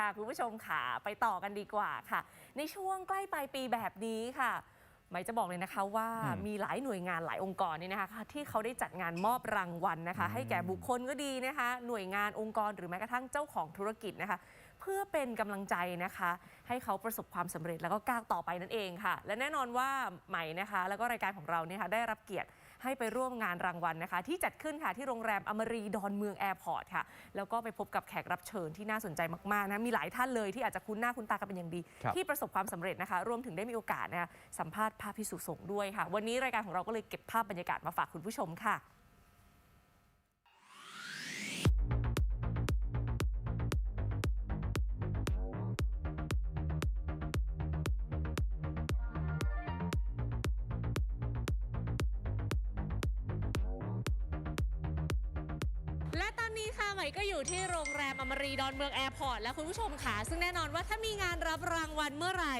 ค่ะ คุณผู้ชมค่ะไปต่อกันดีกว่าค่ะ ในช่วงใกล้ปลายปีแบบนี้ค่ะหมายจะบอกเลยนะคะว่าอืมมีหลายหน่วยงานหลายองค์กรนี่นะคะที่เขาได้จัดงานมอบรางวัลนะคะอืมให้แก่บุคคลก็ดีนะคะ หน่วยงานองค์กรหรือแม้กระทั่งเจ้าของธุรกิจนะคะ เพื่อเป็นกำลังใจนะคะ ให้เขาประสบความสำเร็จแล้วก็ก้าวต่อไปนั่นเองค่ะ และแน่นอนว่าใหม่นะคะ แล้วก็รายการของเราเนี่ยค่ะได้รับเกียรติ ให้ไปร่วมงานรางวัลนะคะ ที่จัดขึ้นค่ะที่โรงแรมอมรีดอนเมืองแอร์พอร์ตค่ะ แล้วก็ไปพบกับแขกรับเชิญที่น่าสนใจมากๆนะมีหลายท่านเลยที่อาจจะคุ้นหน้าคุ้นตากันเป็นอย่างดี ครับ ที่ประสบความสำเร็จนะคะ รวมถึงได้มีโอกาสนะคะสัมภาษณ์พระพิสุสงฆ์ด้วยค่ะ วันนี้รายการของเราก็เลยเก็บภาพบรรยากาศมาฝากคุณผู้ชมค่ะ และตอนนี้ค่ะใหม่ก็อยู่ที่โรงแรมอมรีดอนเมืองแอร์พอร์ตแล้วคุณผู้ชมค่ะ ซึ่งแน่นอนว่าถ้ามีงานรับรางวัลเมื่อไหร่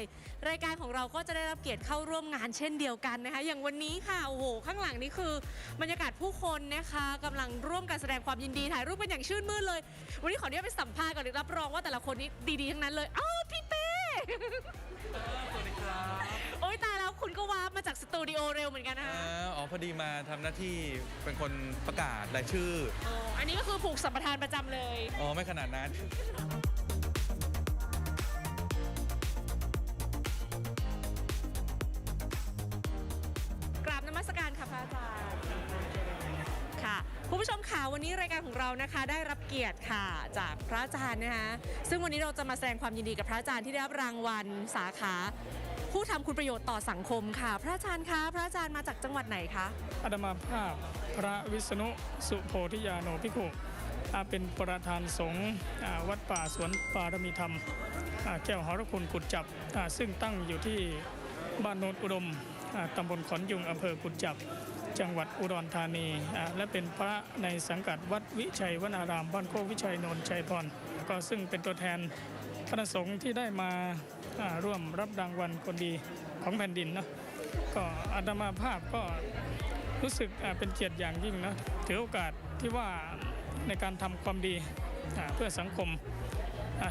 รายการของเราก็จะได้รับเกียรติเข้าร่วมงานเช่นเดียวกันนะคะ อย่างวันนี้ค่ะโอ้โหข้างหลังนี่คือบรรยากาศผู้คนนะคะกำลังร่วมกันแสดงความยินดีถ่ายรูปเป็นอย่างชื่นมื่นเลย วันนี้ขออนุญาตไปสัมภาษณ์ก่อนเลยรับรองว่าแต่ละคนนี้ดีๆทั้งนั้นเลยอ้าวพี่เป้สวัสดีครับโอ๊ยตายแล้วคุณก็วาร์ปมาจากสตูดิโอเร็วเหมือนกันนะคะอ่า อ๋อพอดีมาทำหน้าที่เป็นคนประกาศรายชื่อ อ๋ออันนี้ก็คือผูกสัมปทานประจำเลย อ๋อ ไม่ขนาดนั้น กราบนมัสการค่ะพระอาจารย์ค่ะคุณผู้ชมค่ะวันนี้รายการของเรานะคะได้รับเกียรติค่ะจากพระอาจารย์นะคะซึ่งวันนี้เราจะมาแสดงความยินดีกับพระอาจารย์ที่ได้รับรางวัลสาขา ผู้ทำคุณประโยชน์ต่อสังคมค่ะ พระอาจารย์คะ พระอาจารย์มาจากจังหวัดไหนคะอาตมาภาพพระวิษณุสุโพธิยาโนภิกขุอ่าเป็นประธานสงฆ์วัดป่าสวนปารมีธรรม แก้วหรคุณกุดจับ ซึ่งตั้งอยู่ที่บ้านโนนอุดมตำบลขอนยุงอำเภอกุดจับ จังหวัดอุดรธานี และเป็นพระในสังกัดวัดวิชัยวนารามบ้านโคกวิชัยโนนชัยพรก็ซึ่งเป็นตัวแทนคณะสงฆ์ที่ได้มา ร่วมรับรางวัลคนดีของแผ่นดินเนาะก็อาตมาภาพก็รู้สึกเป็นเกียรติอย่างยิ่งนะถือโอกาสที่ว่าในการทำความดีเพื่อสังคม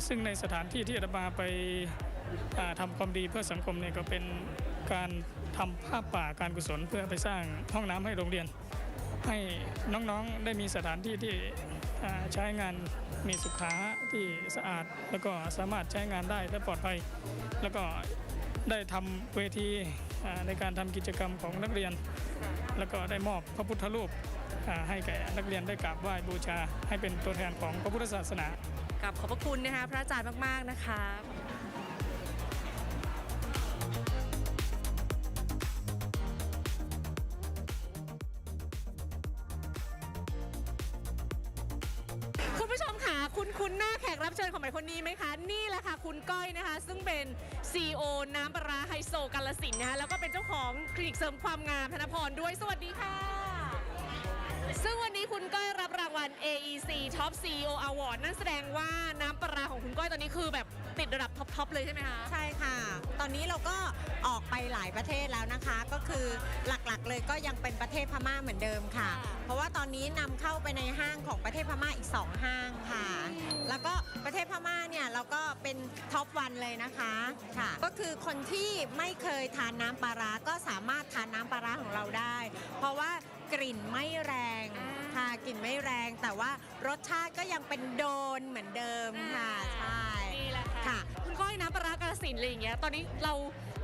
ซึ่งในสถานที่ที่อาตมาไปอ่าทำความดีเพื่อสังคมเนี่ยก็เป็นการทำผ้าป่าการกุศลเพื่อไปสร้างห้องน้ำให้โรงเรียน ให้น้องๆได้มีสถานที่ที่ใช้งาน มีสุขาที่สะอาด แล้วก็สามารถใช้งานได้และปลอดภัย แล้วก็ได้ทำเวทีในการทำกิจกรรมของนักเรียน แล้วก็ได้มอบพระพุทธรูปให้แก่นักเรียนได้กราบไหว้บูชา ให้เป็นตัวแทนของพระพุทธศาสนากับขอบพระคุณนะคะพระอาจารย์มาก ๆ นะคะ คุณหน้าแขกรับเชิญของหมายคนนี้ไหมคะ นี่แหละค่ะคุณก้อยนะคะ ซึ่งเป็น CEO น้ำปลาร้าไฮโซกาลสินนะคะแล้วก็เป็นเจ้าของคลินิกเสริมความงามธนพรด้วยสวัสดีค่ะ ซึ่งวันนี้คุณก้อยรับ วัล AEC Top CEO Award นั่นแสดงว่าน้ำปลาร้าของคุณก้อยตอนนี้คือแบบติดระดับท็อปๆเลยใช่ไหมคะ ใช่ค่ะ ตอนนี้เราก็ออกไปหลายประเทศแล้วนะคะ ก็คือหลักๆเลยก็ยังเป็นประเทศพม่าเหมือนเดิมค่ะ ค่ะ เพราะว่าตอนนี้นำเข้าไปในห้างของประเทศพม่าอีก 2 ห้างค่ะ แล้วก็ประเทศพม่าเนี่ยเราก็เป็นท็อปวันเลยนะคะค่ะ ก็คือคนที่ไม่เคยทานน้ำปลาร้าก็สามารถทานน้ำปลาร้าของเราได้ เพราะว่ากลิ่นไม่แรง อ่า ค่ะกลิ่นไม่แรงแต่ว่ารสชาติก็ยังเป็นโดนเหมือนเดิมค่ะใช่นี่แหละค่ะค่ะคุณก้อยน้ำปลาร้ากาลสินธุ์อะไรอย่างเงี้ยตอนนี้เรา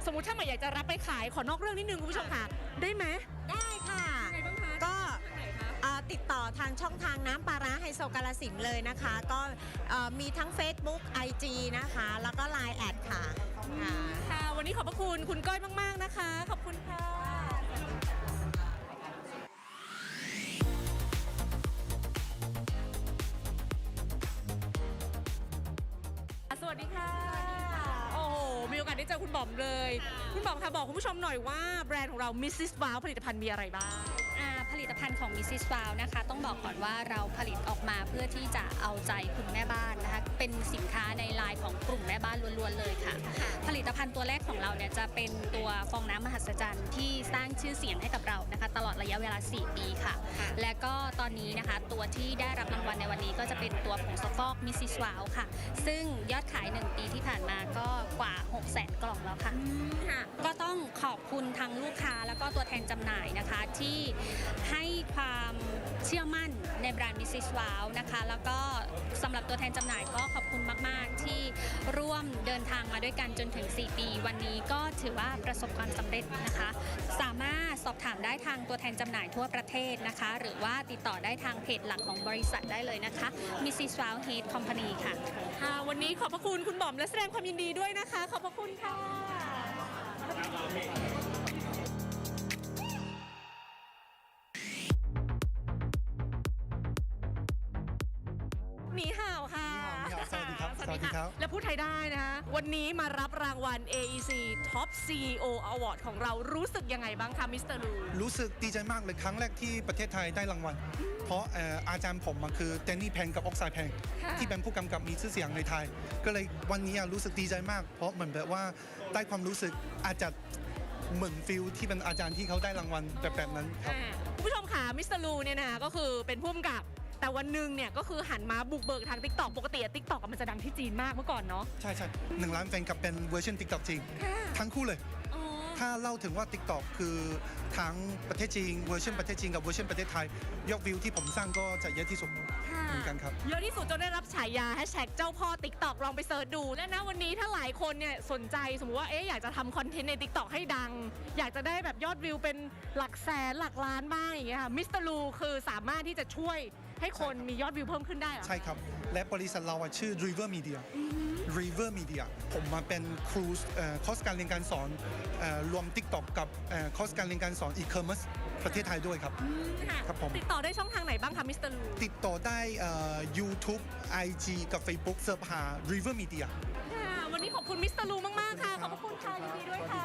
สมมติถ้าใหม่อยากจะรับไปขายขอนอกเรื่องนิดนึงคุณผู้ชมค่ะ ได้ไหมได้ค่ะยังไงบ้างคะก็ไหนคะเอ่อติดต่อทางช่องทางน้ำปลาร้าไฮโซกาลสินธุ์เลยนะคะ ก็เอ่อมีทั้ง Facebook IG นะคะ แล้วก็ Line แอดค่ะค่ะค่ะ วันนี้ขอบพระคุณคุณก้อยมาก ๆ นะคะ ขอบคุณค่ะ ดีค่ะ เจอคุณบอมเลย คุณบอมค่ะบอกคุณผู้ชมหน่อยว่าแบรนด์ของเรา Mrs. Wow ผลิตภัณฑ์มีอะไรบ้าง อ่าผลิตภัณฑ์ของ Mrs. Wow นะคะ ต้องบอกก่อนว่าเราผลิตออกมาเพื่อที่จะเอาใจคุณแม่บ้านนะคะ เป็นสินค้าในไลน์ของกลุ่มแม่บ้านล้วนๆเลยค่ะ ผลิตภัณฑ์ตัวแรกของเราเนี่ยจะเป็นตัวฟองน้ำมหัศจรรย์ที่สร้างชื่อเสียงให้กับเรานะคะ ตลอดระยะเวลา 4 ปีค่ะ และก็ตอนนี้นะคะตัวที่ได้รับรางวัลในวันนี้ก็จะเป็นตัวผงซักฟอก Mrs. Wow ค่ะ ซึ่งยอดขาย 1 ปีที่ผ่านมาก็กว่า 6 แล้วค่ะ ก็ต้องขอบคุณทั้งลูกค้าแล้วก็ตัวแทนจำหน่ายนะคะ ที่ให้ความเชื่อมั่นในแบรนด์ Mrs. Wow นะคะ แล้วก็สำหรับตัวแทนจำหน่ายก็ขอบคุณมาก ๆ ที่ร่วมเดินทางมาด้วยกันจนถึง 4 ปี วันนี้ก็ถือว่าประสบความสำเร็จนะคะ สามารถสอบถามได้ทางตัวแทนจำหน่ายทั่วประเทศนะคะ หรือว่าติดต่อได้ทางเพจหลักของบริษัทได้เลยนะคะ Mrs. Wow Head Company ค่ะ ค่ะวันนี้ขอบพระคุณคุณบอมและแสดงความยินดีด้วยนะคะ ขอบพระคุณค่ะ ห วัสดีครับสวัสดีสวัสดีครัค่ะบและพูดไทยได้นะคะ วันนี้มารับรางวัล AEC Top CEO Award ของเรารู้สึกยังไงบ้างคะมิสเตอร์ลูรู้สึกดีใจมากเลยครั้งแรกที่ประเทศไทยได้รางวัล เพราะเอ่ออาจารย์ผมมาคือเจนนี่แพงกับออกไซแพงค่ะที่เป็นผู้กำกับมีชื่อเสียงในไทย ก็เลยวันนี้รู้สึกดีใจมาก เพราะเหมือนแบบว่าได้ความรู้สึกอาจจะเหมือนฟิลที่เป็นอาจารย์ที่เขาได้รางวัลแบบแบบนั้นครับอ่าคุณผู้ชมค่ะมิสเตอร์ลูเนี่ยนะคะก็คือเป็นผู้กำกับ แต่วันหนึ่งเนี่ยก็คือหันมาบุกเบิกทาง t ิ k t o k ปกติติ๊กต็อกมันจะดังที่จีนมากเมื่อก่อนเนาะ ใช่ใช่หนึ่งล้านแฟนคลับเป็นเวอร์ชันติ๊กต็อกจริง ทั้งคู่เลยอ๋อ ถ้าเล่าถึงว่า TikTok คือทั้งประเทศจีนเวอร์ชันประเทศจีนกับเวอร์ชันประเทศไทย ยอดวิวที่ผมสร้างก็จะเยอะที่สุดค่ะเหมือนกันครับ เยอะที่สุดจนได้รับฉายาแฮชแท็กเจ้าพ่อ t ิ k t o k ลองไปเสิร์ชดู และนะวันนี้ถ้าหลายคนเนี่ยสนใจสมมติว่าเอ๊ะอยากจะทำคอนเทนต์ใน t ิ k t o k ให้ดัง อยากจะได้แบบยอดวิวเป็นหลักแสนหลักล้านบ้างอย่างเงี้ยค่ะมิสเตอร์ลูคือสามารถที่จะช่วยให้คนมียอดวิวเพิ่มขึ้นได้เหรอใช่ครับ และบริษัทเราอะชื่อ River Media River Media ผมมาเป็นครูคอร์สการเรียนการสอนรวม TikTok กับคอร์สการเรียนการสอน e-commerce ประเทศไทยด้วยครับครับผมติดต่อได้ช่องทางไหนบ้างคะมิสเตอร์ลูติดต่อได้ YouTube IG กับ Facebook เสิร์ฟหา River Media วันนี้ขอบคุณมิสเตอร์ลูมาก ๆ ค่ะ ขอบคุณค่ะยินดีด้วยค่ะ